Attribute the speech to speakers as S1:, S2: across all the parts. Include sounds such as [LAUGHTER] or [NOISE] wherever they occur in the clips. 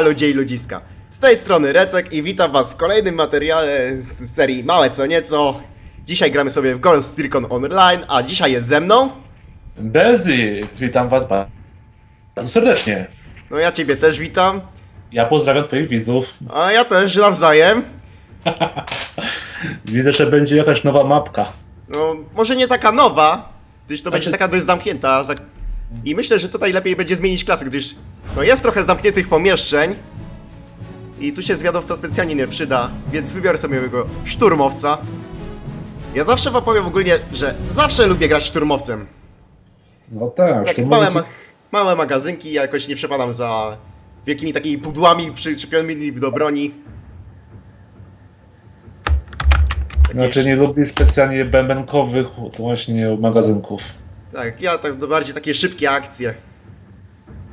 S1: Ludzie i ludziska! Z tej strony Recek i witam was w kolejnym materiale z serii Małe co nieco. Dzisiaj gramy sobie w Ghost Recon Online, a dzisiaj jest ze mną.
S2: Bezy, witam was ba- bardzo serdecznie.
S1: No ja ciebie też witam,
S2: Ja pozdrawiam twoich widzów. [LAUGHS]
S1: a ja też nawzajem. [LAUGHS]
S2: Widzę, że będzie jakaś nowa mapka.
S1: No może nie taka nowa, gdyż to będzie
S2: Znaczy-
S1: taka dość zamknięta. za- I myślę, że tutaj lepiej będzie zmienić klasę, gdyż no jest trochę zamkniętych pomieszczeń. I tu się zwiadowca specjalnie nie przyda, więc wybiorę sobie mojego szturmowca. Ja zawsze wam powiem ogólnie, że zawsze lubię grać szturmowcem.
S2: No tak,
S1: Jak
S2: to
S1: małe, ma małe magazynki, ja jakoś nie przepadam za wielkimi takimi pudłami przyczepionymi do broni.
S2: Znaczy nie lubię specjalnie bębenkowych właśnie magazynków.
S1: Tak, ja tak to bardziej takie szybkie akcje.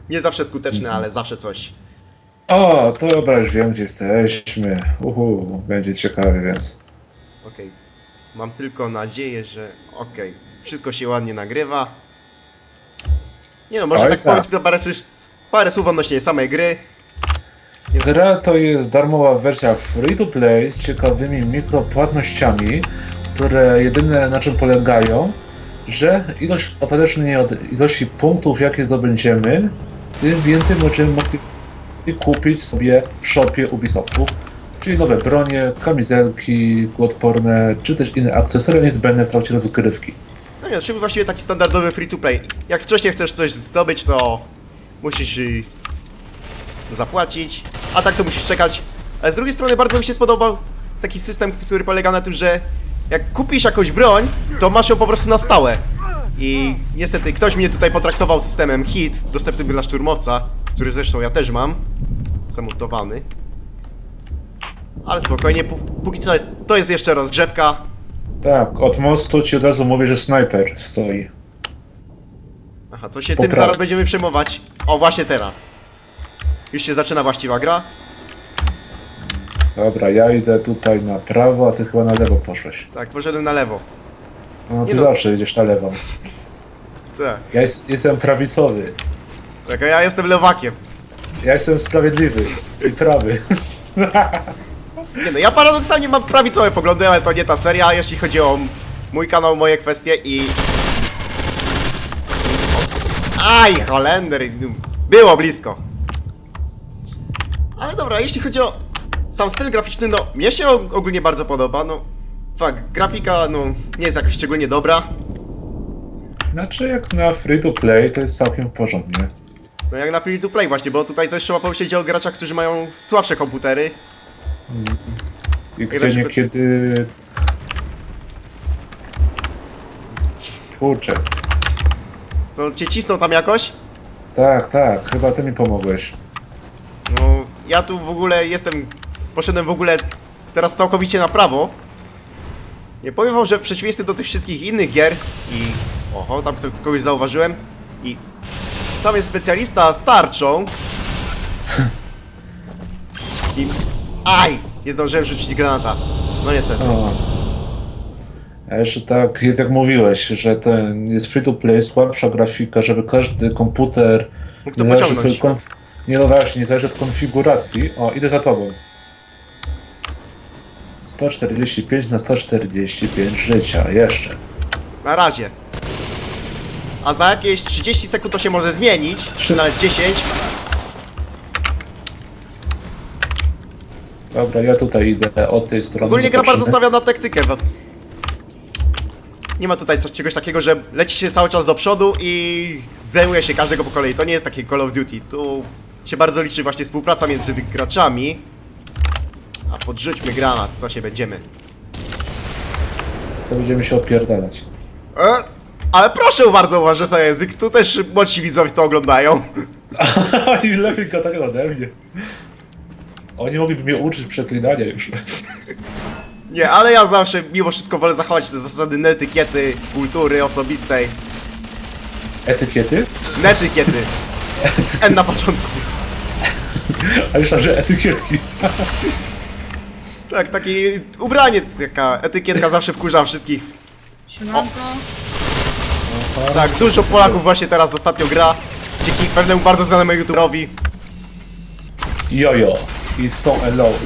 S1: Nie zawsze skuteczne, ale zawsze coś.
S2: O, to dobra, już wiem gdzie jesteśmy. Uhu, będzie ciekawie, więc.
S1: Okej. Mam tylko nadzieję, że okej. Wszystko się ładnie nagrywa. Nie no, może
S2: Oj,
S1: tak,
S2: tak.
S1: powiedzmy parę, słów- parę słów odnośnie samej gry.
S2: Gra to jest darmowa wersja free to play z ciekawymi mikropłatnościami, które jedyne na czym polegają, że ilość ostatecznie od ilości punktów jakie zdobędziemy, tym więcej będziemy mogli kupić sobie w shopie Ubisoftu. Czyli nowe bronie, kamizelki odporne, czy też inne akcesoria niezbędne w trakcie rozgrywki.
S1: No nie, czyli właściwie taki standardowy free to play. Jak wcześniej chcesz coś zdobyć, to musisz y, zapłacić, a tak to musisz czekać. Ale z drugiej strony bardzo mi się spodobał taki system, który polega na tym, że jak kupisz jakąś broń, to masz ją po prostu na stałe. I niestety ktoś mnie tutaj potraktował systemem hit, dostępny dla szturmowca, który zresztą ja też mam, zamontowany. Ale spokojnie, pó- póki co jest, to jest jeszcze rozgrzewka,
S2: Tak, od mostu ci od razu mówię, że snajper stoi.
S1: Aha, to się tym zaraz będziemy przejmować. O, właśnie teraz. Już się zaczyna właściwa gra.
S2: Dobra, ja idę tutaj na prawo, a ty chyba na lewo poszłeś.
S1: Tak, poszedłem na lewo.
S2: No ty
S1: Nie no.
S2: zawsze idziesz na lewo.
S1: Tak,
S2: Ja jest, jestem prawicowy.
S1: tak, a ja jestem lewakiem.
S2: Ja jestem sprawiedliwy i prawy.
S1: Nie no, ja paradoksalnie mam prawicowe poglądy, ale to nie ta seria, jeśli chodzi o mój kanał, moje kwestie i... Aj, Holender, było blisko. Ale dobra, jeśli chodzi o sam styl graficzny, no, mnie się ogólnie bardzo podoba, no... Fakt, grafika, no, nie jest jakoś szczególnie dobra.
S2: Znaczy jak na free to play to jest całkiem porządnie.
S1: No jak na free to play właśnie, bo tutaj też trzeba pomyśleć o graczach, którzy mają słabsze komputery.
S2: I gdzie
S1: przykład-
S2: niekiedy... Kurczę.
S1: Co, cię cisną tam jakoś?
S2: Tak, tak, chyba ty mi pomogłeś.
S1: No, ja tu w ogóle jestem, poszedłem w ogóle teraz całkowicie na prawo. Nie powiem wam, że w przeciwieństwie do tych wszystkich innych gier i... Oho, tam kogoś zauważyłem i... Tam jest specjalista z tarczą. I... Aj! Nie zdążyłem rzucić granata. No niestety.
S2: O. A jeszcze tak, jak mówiłeś, że ten jest free to play, słabsza grafika, żeby każdy komputer
S1: Mógł to
S2: nie
S1: pociągnąć.
S2: Nie no właśnie, nie zależy od konfiguracji. O, idę za tobą. 145 na 145 życia, jeszcze.
S1: Na razie. A za jakieś 30 sekund to się może zmienić, czy nawet 10.
S2: Dobra, ja tutaj idę od tej strony.
S1: Ogólnie gra
S2: zobaczymy.
S1: bardzo stawia na taktykę. bo- Nie ma tutaj coś, czegoś takiego, że leci się cały czas do przodu i zdejmuje się każdego po kolei. To nie jest takie Call of Duty. Tu się bardzo liczy właśnie współpraca między graczami. A podrzućmy granat, co się będziemy.
S2: To będziemy się opierdalać.
S1: E? Ale proszę bardzo uważać na język, tu też młodsi widzowie to oglądają. [LAUGHS]
S2: Oni lepiej gadają ode mnie. Oni mogliby mnie uczyć przeklinania już. [LAUGHS]
S1: Nie, ale ja zawsze mimo wszystko wolę zachować te zasady netykiety, kultury osobistej.
S2: Etykiety?
S1: Netykiety. [LAUGHS] N na początku.
S2: A myślę, że etykietki.
S1: Tak, takie ubranie, taka etykietka zawsze wkurza wszystkich.
S3: Siemanko.
S1: Tak, dużo Polaków właśnie teraz ostatnio gra. Dzięki pewnemu bardzo znanemu YouTuberowi.
S2: Jojo i Stone Alone.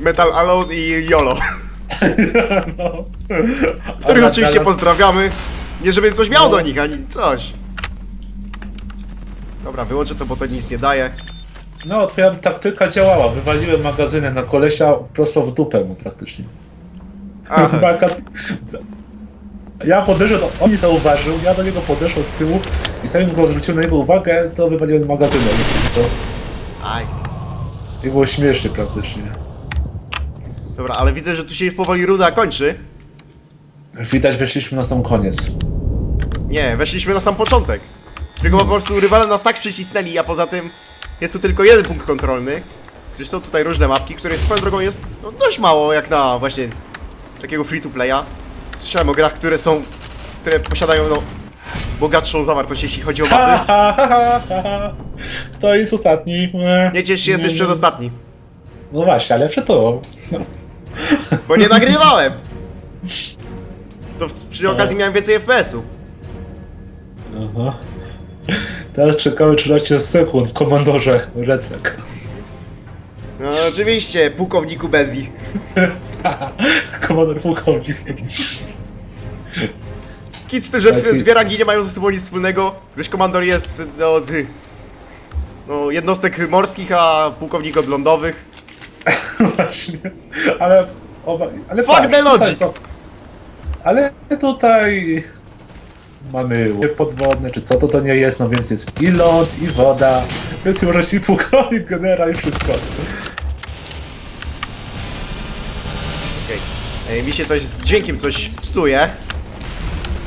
S1: Metal Alone i YOLO. [LAUGHS]
S2: no.
S1: Których
S2: Ona
S1: oczywiście
S2: teraz-
S1: pozdrawiamy. Nie żebym coś miał
S2: No.
S1: do nich, ani coś. Dobra, wyłączę to, bo to nic nie daje.
S2: No, twoja taktyka działała. Wywaliłem magazynę na kolesia prosto w dupę mu praktycznie.
S1: Aha. [LAUGHS]
S2: Ja podeszłem, do... on nie zauważył, ja do niego podeszłem z tyłu i zanim go zwróciłem na jego uwagę, to wywaliłem magazynę. I, to...
S1: Aj.
S2: I było śmiesznie praktycznie.
S1: Dobra, ale widzę, że tu się powoli runda kończy.
S2: Widać, weszliśmy na sam koniec.
S1: Nie, weszliśmy na sam początek. Tylko po prostu rywale nas tak przycisnęli, a poza tym jest tu tylko jeden punkt kontrolny. Gdyż są tutaj różne mapki, których swoją drogą jest no, dość mało, jak na właśnie takiego free-to-playa. Słyszałem o grach, które są, które posiadają no bogatszą zawartość, jeśli chodzi o mapy.
S2: Kto jest ostatni? E,
S1: Nie ciesz się, jesteś przedostatni.
S2: No właśnie, ale przed tobą.
S1: Bo nie [LAUGHS] nagrywałem! To w- przy okazji miałem więcej FPS-ów.
S2: Aha. Teraz czekamy 13 sekund, komandorze Recek.
S1: No oczywiście, pułkowniku Bezi. [LAUGHS]
S2: Komandor pułkownik.
S1: Kit z tym, że
S2: Taki-
S1: dwie rangi nie mają ze sobą nic wspólnego, gdyż komandor jest no, z, no, jednostek morskich, a pułkownik od lądowych. [LAUGHS]
S2: Właśnie. Ale... Oba, ale
S1: Fuck
S2: patrz,
S1: the
S2: tutaj
S1: logic.
S2: są- Ale tutaj... Mamy łodzie podwodne, czy co to to nie jest, no więc jest i ląd, i woda, więc może się pułkownik, generał i wszystko.
S1: Okej. Ej, Mi się coś z dźwiękiem coś psuje.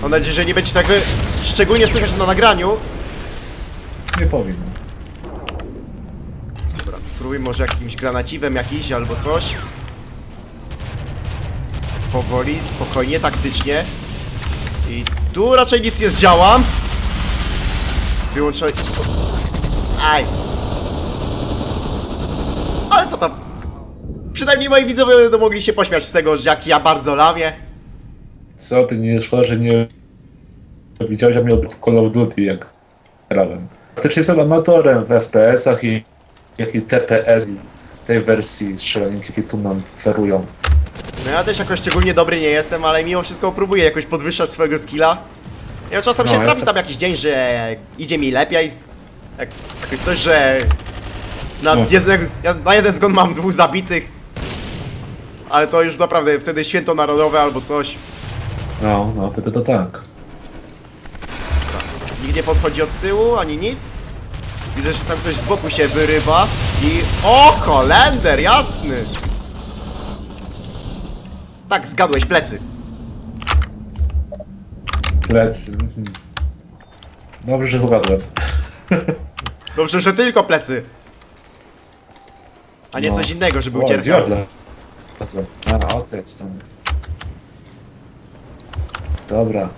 S1: Mam nadzieję, że nie będzie tak wy... szczególnie słychać na nagraniu.
S2: Nie powinno.
S1: Dobra, spróbuj może jakimś granaciwem jakiś albo coś. Powoli, spokojnie, taktycznie. I tu raczej nic nie zdziałam. Wyłączę... Aj. Ale co tam? Przynajmniej moi widzowie będą mogli się pośmiać z tego, jak ja bardzo lamię.
S2: Co ty, nie szkoda, że nie widziałeś, jak miał Call of Duty, jak grałem. Faktycznie jestem amatorem w FPS-ach i jak i TPS tej wersji strzelanin, jakie tu nam ferują.
S1: No ja też jakoś szczególnie dobry nie jestem, ale mimo wszystko próbuję jakoś podwyższać swojego skilla. Ja czasem
S2: No,
S1: się
S2: ja
S1: trafi
S2: to-
S1: tam jakiś dzień, że idzie mi lepiej. Jak, jakoś coś, że na,
S2: No.
S1: jeden, ja na jeden zgon mam dwóch zabitych. Ale to już naprawdę wtedy święto narodowe albo coś.
S2: No, no, wtedy to tak.
S1: Nikt nie podchodzi od tyłu, ani nic. Widzę, że tam ktoś z boku się wyrywa i... O, Holender, jasny! Tak, zgadłeś, plecy.
S2: Plecy. mhm. Dobrze, że zgadłem.
S1: Dobrze, że tylko plecy. A nie
S2: No.
S1: coś innego, żeby ucierpiał.
S2: Wezmę. A, ocet stąd. Dobra.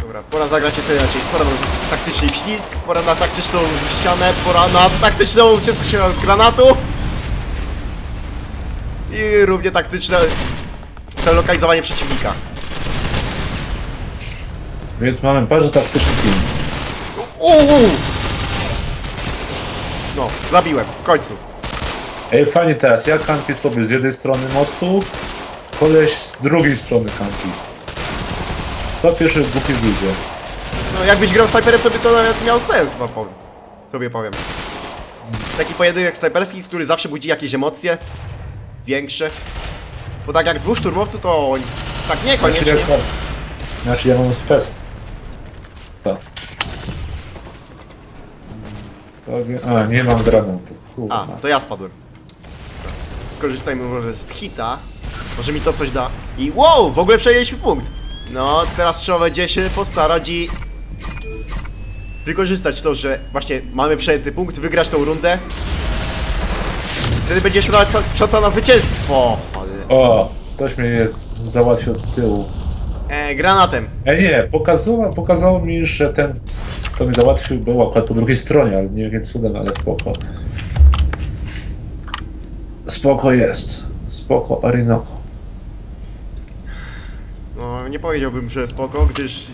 S1: Dobra, pora zagrać sobie inaczej. Pora na taktyczny wślizg, pora na taktyczną ścianę, pora na taktyczną ucieczkę się od granatu. I równie taktyczne zlokalizowanie przeciwnika.
S2: Więc mamy bardzo taktyczny film.
S1: Uuu! No, zabiłem, w końcu.
S2: Ej, fajnie teraz, ja kampię sobie z jednej strony mostu, koleś z drugiej strony kampi. To pierwszy głupi widzę.
S1: No, jakbyś grał snajperem, to by to nawet miał sens, wam powiem. Tobie powiem. Taki pojedynek snajperski, który zawsze budzi jakieś emocje. Większe. Bo tak jak dwóch szturmowców, to oni tak
S2: Znaczy,
S1: niekoniecznie.
S2: jak, znaczy ja mam spec. Wie- A, nie mam granatu. Kurwa.
S1: A, to ja spadłem. Skorzystajmy może z hita. Może mi to coś da. I wow, w ogóle przejęliśmy punkt. No, teraz trzeba będzie się postarać i... Wykorzystać to, że właśnie mamy przejęty punkt, wygrać tą rundę. Wtedy będzie szansa, szansa na zwycięstwo. Ale...
S2: O, ktoś mnie załatwił od tyłu.
S1: E, granatem.
S2: Ej, nie, pokazało, pokazało mi, że ten, kto mnie załatwił, był akurat po drugiej stronie, ale nie wiem jakim cudem, ale spoko. Spoko jest. Spoko, Orinoco.
S1: No, nie powiedziałbym, że spoko, gdyż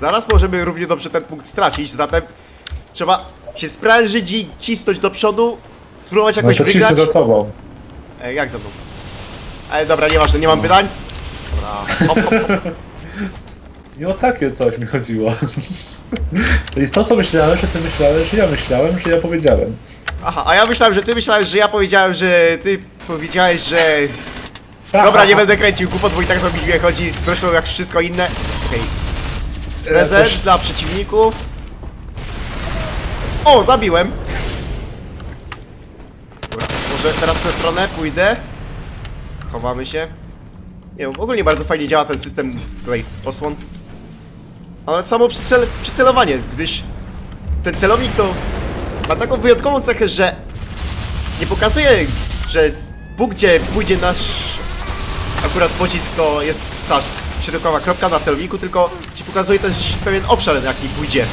S1: zaraz możemy równie dobrze ten punkt stracić, zatem trzeba się sprężyć i cisnąć do przodu, spróbować
S2: No
S1: jakoś
S2: to
S1: wygrać.
S2: za tobą.
S1: E, jak ze mną? Ale dobra, nieważne, nie mam pytań. Dobra, hop, hop, [LAUGHS] hop.
S2: Nie o takie coś mi chodziło. [LAUGHS] To jest to, co myślałem, że ty myślałeś, że ja myślałem, że ja powiedziałem.
S1: Aha, a ja myślałem, że ty myślałeś, że ja powiedziałem, że ty powiedziałeś, że... Dobra, nie będę kręcił głupot, bo i tak to mi nie chodzi, zresztą jak wszystko inne. Okej, prezent
S2: Też-
S1: dla przeciwników. O, zabiłem. Teraz w tę stronę pójdę. Chowamy się. Nie wiem, ogólnie bardzo fajnie działa ten system tutaj osłon. Ale samo przycel przycelowanie, gdyż ten celownik to ma taką wyjątkową cechę, że nie pokazuje, że Bóg gdzie pójdzie nasz akurat pocisk to jest ta środkowa kropka na celowniku, tylko ci pokazuje też pewien obszar, na jaki pójdzie.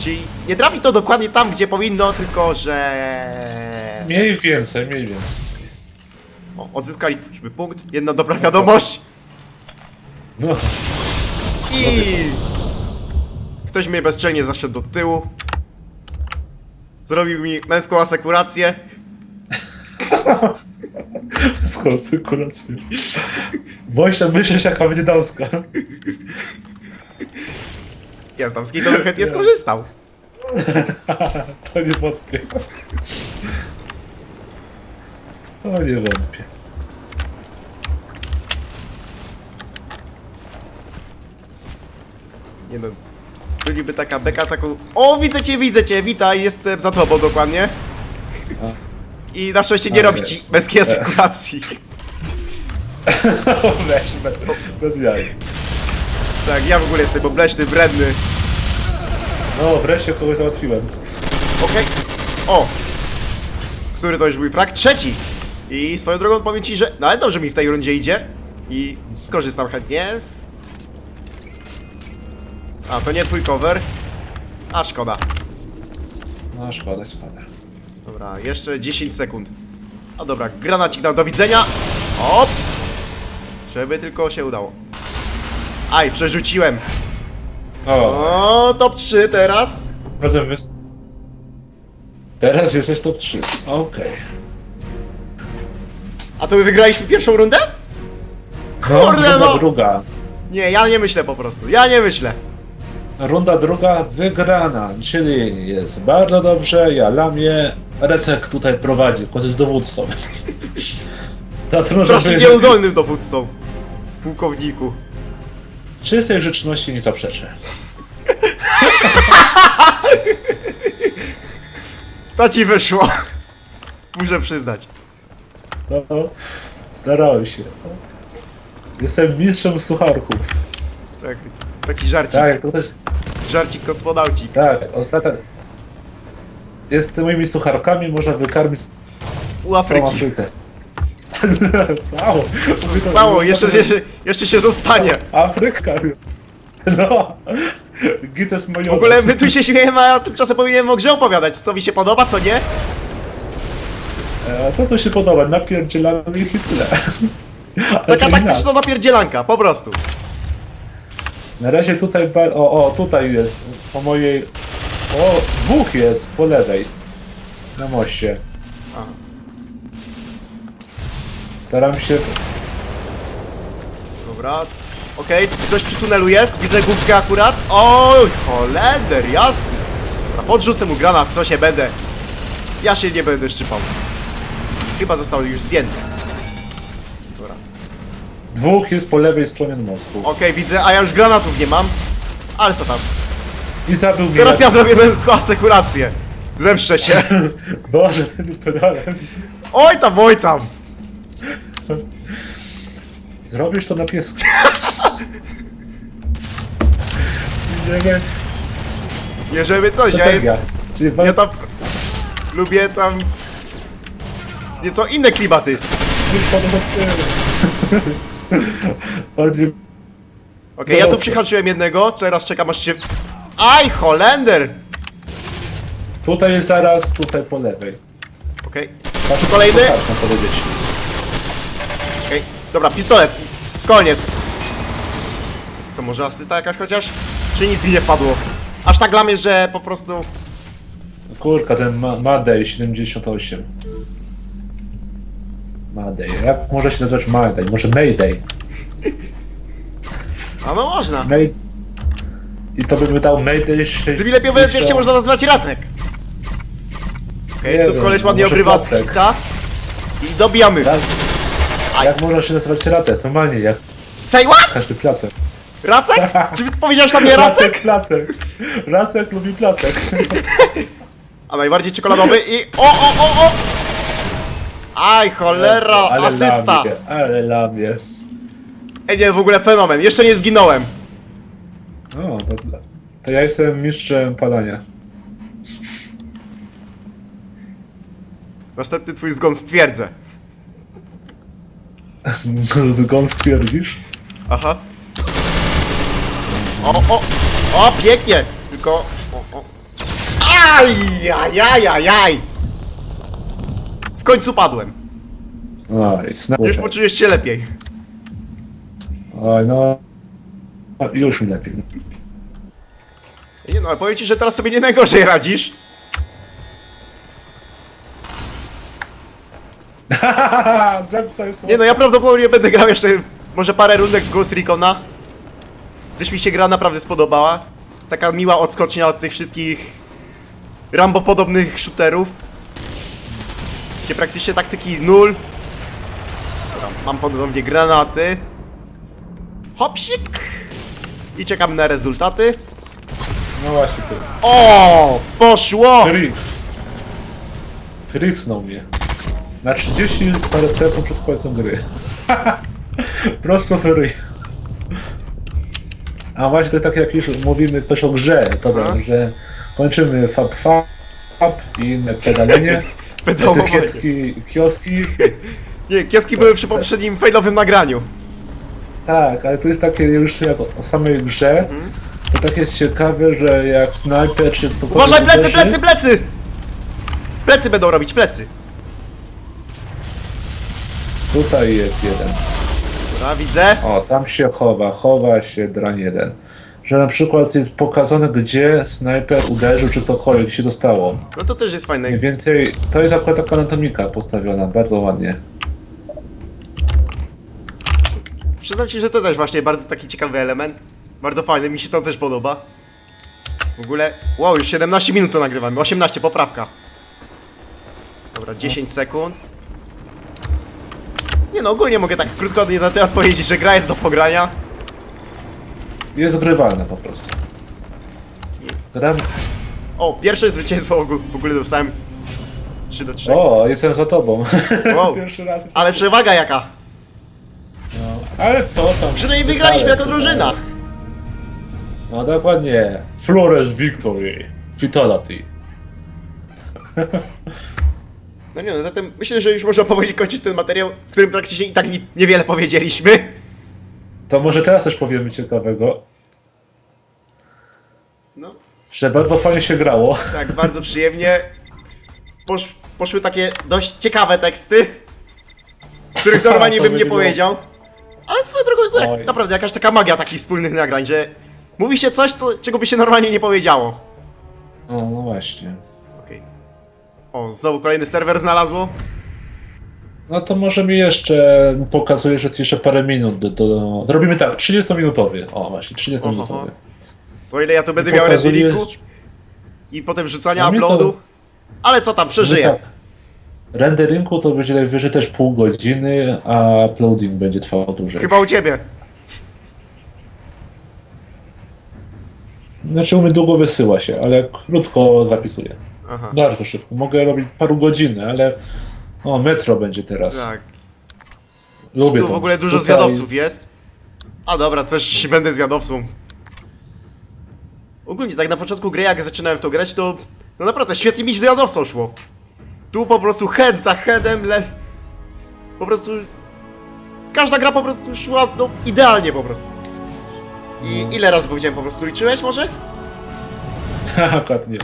S1: Czyli nie trafi to dokładnie tam, gdzie powinno, tylko że...
S2: Mniej więcej, mniej więcej.
S1: O, odzyskaliśmy punkt. Jedna dobra wiadomość.
S2: No,
S1: I... Ktoś mnie bezczelnie zaszedł do tyłu. Zrobił mi męską asekurację.
S2: z konsekuracją. Boś myślisz, jaka będzie damska.
S1: Ja z damskiej to bym chętnie skorzystał. [LAUGHS]
S2: To nie wątpię. To nie wątpię.
S1: Nie no. To niby taka beka taką... O, widzę cię, widzę cię, witaj, jestem za tobą dokładnie. I na szczęście nie
S2: A,
S1: robi
S2: jest.
S1: ci męskiej
S2: Jest. [LAUGHS] Weź, bez, bez jaj.
S1: Tak, ja w ogóle jestem obleśny, wredny.
S2: No, wreszcie kogoś załatwiłem.
S1: Okej. O! Który to już mój frak? Trzeci! I swoją drogą powiem ci, że nawet dobrze mi w tej rundzie idzie. I skorzystam chętnie z... A, to nie twój cover. A, szkoda.
S2: No, szkoda, szkoda.
S1: Dobra, jeszcze 10 sekund. A dobra, granacik na do widzenia. Ops! Żeby tylko się udało. Aj, przerzuciłem.
S2: O,
S1: O, top 3 teraz.
S2: razem wys... Teraz jesteś top 3. Okej.
S1: A to my wygraliśmy pierwszą rundę?
S2: No,
S1: Kurde,
S2: runda
S1: no.
S2: druga.
S1: Nie, ja nie myślę po prostu. Ja nie myślę.
S2: Runda druga wygrana, czyli jest bardzo dobrze, ja lamię, Recek tutaj prowadzi, kot [LAUGHS] jest dowódcą. Ta
S1: Strasznie
S2: być
S1: nieudolnym dowódcą. Pułkowniku.
S2: Czystej grzeczności nie zaprzeczę. [LAUGHS]
S1: To ci wyszło. Muszę przyznać.
S2: No, starałem się. Jestem mistrzem sucharków.
S1: Tak, taki żarcik.
S2: Tak, to też,
S1: Żarcik kosmonaucik.
S2: tak, ostatnio... Jest tymi sucharkami można wykarmić
S1: U
S2: całą
S1: Afryki.
S2: Afrykę. To-
S1: Cało, jeszcze, się- jeszcze się zostanie.
S2: Afryka. No. Git jest moją.
S1: W ogóle my tu się śmiejemy, a ja tymczasem powinienem o grze opowiadać. Co mi się podoba, co nie?
S2: E, A co tu się podoba? Napierdzielamy ich i tyle.
S1: Taka taktyczna napierdzielanka, po prostu.
S2: Na razie tutaj, o, o, tutaj jest, po mojej, o, dwóch jest, po lewej, na moście.
S1: A.
S2: Staram się,
S1: Dobra. Okej, ktoś przy tunelu jest, widzę główkę akurat. Oj, holender, jasny. Dobra, podrzucę mu granat, co się będę. Ja się nie będę szczypał. Chyba został już zdjęty. Dobra.
S2: dwóch jest po lewej stronie mostu.
S1: Okej, widzę, a ja już granatów nie mam. Ale co tam?
S2: I zabił mnie.
S1: Teraz ja zrobię męską asekurację. Zemszczę się. [LAUGHS]
S2: Boże, tym pedałem.
S1: Oj tam, oj tam.
S2: Zrobisz to na piesku. Idziemy.
S1: Nie żeby coś, ja jest...
S2: Strategia. Czyli wal...
S1: Ja tam... Lubię tam... Nieco inne klimaty.
S2: Podoba z tyłu. Bardziej
S1: Okej, ja tu
S2: Dobrze.
S1: przyhaczyłem jednego, teraz czekam aż się... Aj, Holender!
S2: Tutaj zaraz, tutaj po lewej.
S1: Okej,
S2: Patrz,
S1: Kolejny?
S2: Można powiedzieć.
S1: Dobra, pistolet. Koniec. Co, może asysta jakaś chociaż? Czy nic mi nie wpadło? Aż tak dla mnie, że po prostu...
S2: Kurka, ten Ma- Madej 78. Madej. Jak może się nazywać Madej? Może Mayday? [LAUGHS]
S1: A no można.
S2: May... I to by wydał Mayday 6...
S1: Ty mi lepiej powiedz, jak się można nazywać Racek. Okej,
S2: Nie
S1: tu
S2: wiem,
S1: koleś ładnie
S2: może
S1: obrywa
S2: Placek.
S1: I dobijamy.
S2: Raz... Jak można się nazywać Racek? Normalnie, jak
S1: Say what?
S2: każdy placek.
S1: Racek? [LAUGHS] Czy powiedziałeś na mnie Racek?
S2: Placek. Racek lubi placek. [LAUGHS]
S1: A najbardziej czekoladowy i... O, o, o, o! Aj, cholera,
S2: ale
S1: asysta!
S2: Ale lamie.
S1: Ej, nie, w ogóle fenomen, jeszcze nie zginąłem.
S2: O, to, to ja jestem mistrzem padania.
S1: Następny twój zgon stwierdzę. [LAUGHS]
S2: Zgon stwierdzisz?
S1: Aha. O, o, o, pięknie! Tylko... O, o. Aj, aj, aj, aj, aj! W końcu padłem.
S2: Oj, snap.
S1: Już poczujesz się lepiej.
S2: Oj, no. no, Już mi lepiej.
S1: Nie no, ale powiem ci, że teraz sobie nie najgorzej radzisz. [LAUGHS]
S2: Zemsta jest
S1: Nie no, ja prawdopodobnie będę grał jeszcze może parę rundek w Ghost Recona. Coś mi się gra naprawdę spodobała. Taka miła odskocznia od tych wszystkich Rambo-podobnych shooterów. Gdzie praktycznie taktyki nul. Dobra, mam ponownie granaty. Hopsik! I czekam na rezultaty.
S2: No właśnie ty.
S1: O, Poszło!
S2: Frix. Frixnął mnie. Na 30 parę sekund przed końcem gry. [LAUGHS] Prosto ryj. A właśnie to jest tak jak już mówimy też o grze, dobra,
S1: Aha.
S2: że kończymy fab fab i inne pedalenie, [LAUGHS]
S1: Pedałowanie.
S2: etykietki, kioski.
S1: Nie, kioski były przy poprzednim failowym nagraniu.
S2: Tak, ale to jest takie już jak o samej grze, to tak jest ciekawe, że jak snajper czy to
S1: Uważaj, plecy, plecy, plecy! Plecy będą robić, plecy.
S2: Tutaj jest jeden.
S1: Dobra, widzę.
S2: O, tam się chowa, chowa się drań jeden. Że na przykład jest pokazane, gdzie snajper uderzył, czy ktokolwiek się dostało.
S1: No to też jest fajne.
S2: Mniej więcej, to jest akurat taka anatomika postawiona, bardzo ładnie.
S1: Przyznam ci, że to też właśnie bardzo taki ciekawy element. Bardzo fajny, mi się to też podoba. W ogóle, wow, już 17 minut to nagrywamy, 18, poprawka. Dobra, 10 sekund. Nie no, ogólnie mogę tak krótko na temat powiedzieć, że gra jest do pogrania.
S2: Jest grywalna po prostu. Gram...
S1: O, pierwsze zwycięstwo w ogó- w ogóle dostałem 3 do 3.
S2: O, jestem za tobą. [LAUGHS]
S1: Wow.
S2: Pierwszy raz jestem...
S1: Ale przewaga jaka?
S2: No. Ale co tam?
S1: Przynajmniej wygraliśmy jako drużyna.
S2: No dokładnie. Flores Victory. Fatality. [LAUGHS]
S1: No nie no, zatem myślę, że już można powoli kończyć ten materiał, w którym praktycznie i tak nic, niewiele powiedzieliśmy.
S2: To może teraz coś powiemy ciekawego,
S1: No,
S2: że bardzo fajnie się grało.
S1: tak, bardzo przyjemnie. Posz, poszły takie dość ciekawe teksty, których normalnie [LAUGHS]
S2: To
S1: bym nie powiedział. Ale swoją drogą to
S2: Oj.
S1: naprawdę jakaś taka magia takich wspólnych nagrań, że mówi się coś, co, czego by się normalnie nie powiedziało.
S2: O, no właśnie.
S1: O, znowu kolejny serwer znalazło.
S2: No to może mi jeszcze pokazuje, że jeszcze parę minut do... do... Zrobimy tak, 30-minutowy. O właśnie, 30-minutowy.
S1: To ile ja tu będę miał
S2: Pokazuje-
S1: renderingu i potem wrzucania
S2: No mnie to-
S1: uploadu. Ale co tam, przeżyję.
S2: No tak. Renderingu to będzie najwyżej też pół godziny, a uploading będzie trwał dłużej.
S1: Chyba u ciebie.
S2: Znaczy u mnie długo wysyła się, ale krótko zapisuję.
S1: Aha.
S2: Bardzo szybko. Mogę robić paru godziny, ale... O, metro będzie teraz.
S1: Tak.
S2: Lubię
S1: Tu
S2: to.
S1: w ogóle dużo
S2: Tutaj
S1: zwiadowców jest. A dobra, też będę zwiadowcą. Ogólnie tak na początku gry, jak zaczynałem w to grać, to no naprawdę świetnie mi zwiadowcą szło. Tu po prostu head za headem, le... Po prostu... Każda gra po prostu szła, no, idealnie po prostu. I ile razy powiedziałem po prostu, liczyłeś może? [LAUGHS]
S2: Tak, nie.